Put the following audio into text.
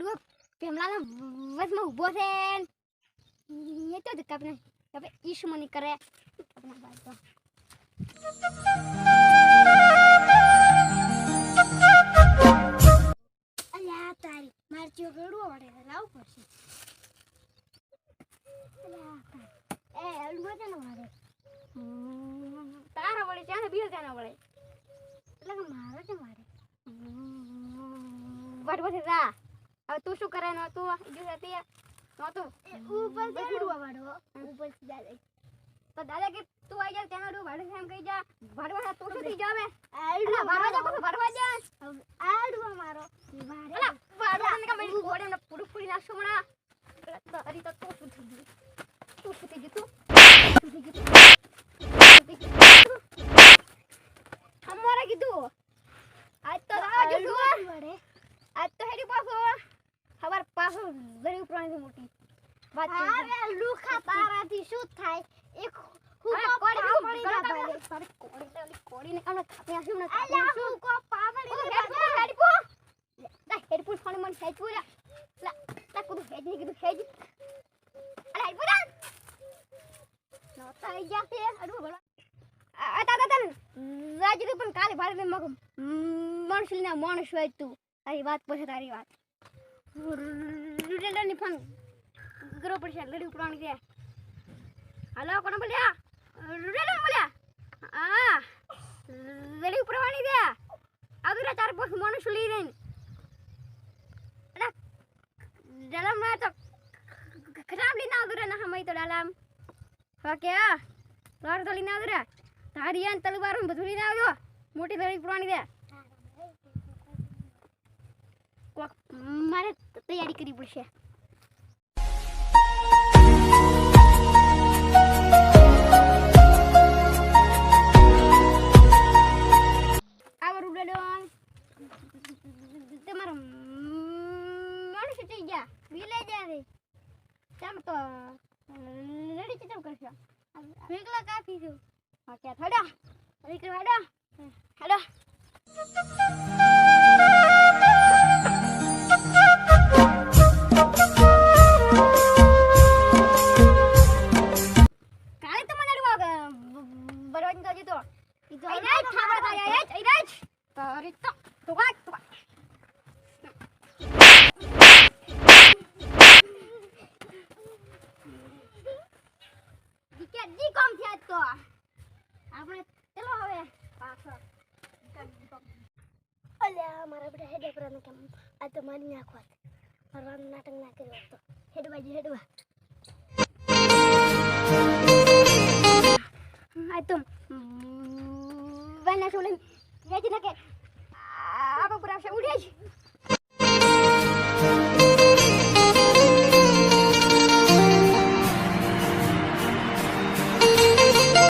અડવો પેમલાના વચમાં ઊભો છે એ તો કાપને. હવે ઈશમની કરે. આપણા બાદ તો અલ્યા, તારી મારે ચો ગળવો પડે લાવવું પડશે. એ અડવો છે ને મારે તારા વડે ચાને બીજા ચાના વડે. એટલે કે મારો છે મારે વટ વટ રા હવે તું શું કરે નો તું? જો હતી નો તું ઉપર ચડવા વાળો ઉપરથી દાદા તો દાદા કે તું આઈ જા તેનો રૂ ભાડે એમ કહી જા. ભાડવા તું શું થઈ જાવે આડવા ભાડવા જા પછી ભાડવા જા આડવા મારો. ભાડવા ભાડવા ને કે મેરી ગોડે ને પૂરું પૂરી નાખશું હમણાં? અરે તો તું શું થઈ ગયું તું શું થઈ ગયું તું? શું થઈ ગયું? અમારે કીધું આજ તો રાહ જોજો આજ તો હેડી પાછો ખબર પાછો જરી ઉપરાણી મોટી વાત અરે લુખા તારાથી શું થાય એક અરે હુકો કોડી ના કોડી કોડી ને કામ અલ્યા ના લા ફોન મન લા લા કુદું હેડની કીધું હેડ અરે હેડ પૂરા નો આઈ ગયા છે ભલા તા તા પણ કાલે ભાડે મગ મણસલી ના માણસ હોય તું તારી વાત પછી તારી વાત રૂડેલા ની ફોન ગરો પડશે લડી ઉપરાણી દે હાલો, કોણ બોલ્યા? રૂડેલા બોલ્યા? હા લડી ઉપરાણી દે આદુરા ચાર પાંચ માણસ લઈ દઈને ડલમ ના તો ખરાબ લઈને આદુરા ના હમાઈ તો ડલમ. ઓકે લાર તો લઈને આદુરા તારી આન તલવારું બધું લઈને આવજો. મોટી લડી ઉપરાણી દે મારે તૈયારી કરવી પડશે. તમારો માણસ થઈ ગયા? વિલે જા રે તેમ તો રેડી ચિત્ર કરશો વેગલા કાપી દો ઓકે થોડા રાજ તારી તો તો તો વાત. ઈ કે દી કોમ થયા તો આપણે ચલો હવે પાછળ અલ્યા મારા બધા હેડે કેમ આ તો મારી નાખવા ફરવાનું નાટક ના કર્યો તો હેડવા જી હેડવા હેજી નાકે આ પર આવશે ઉડે જ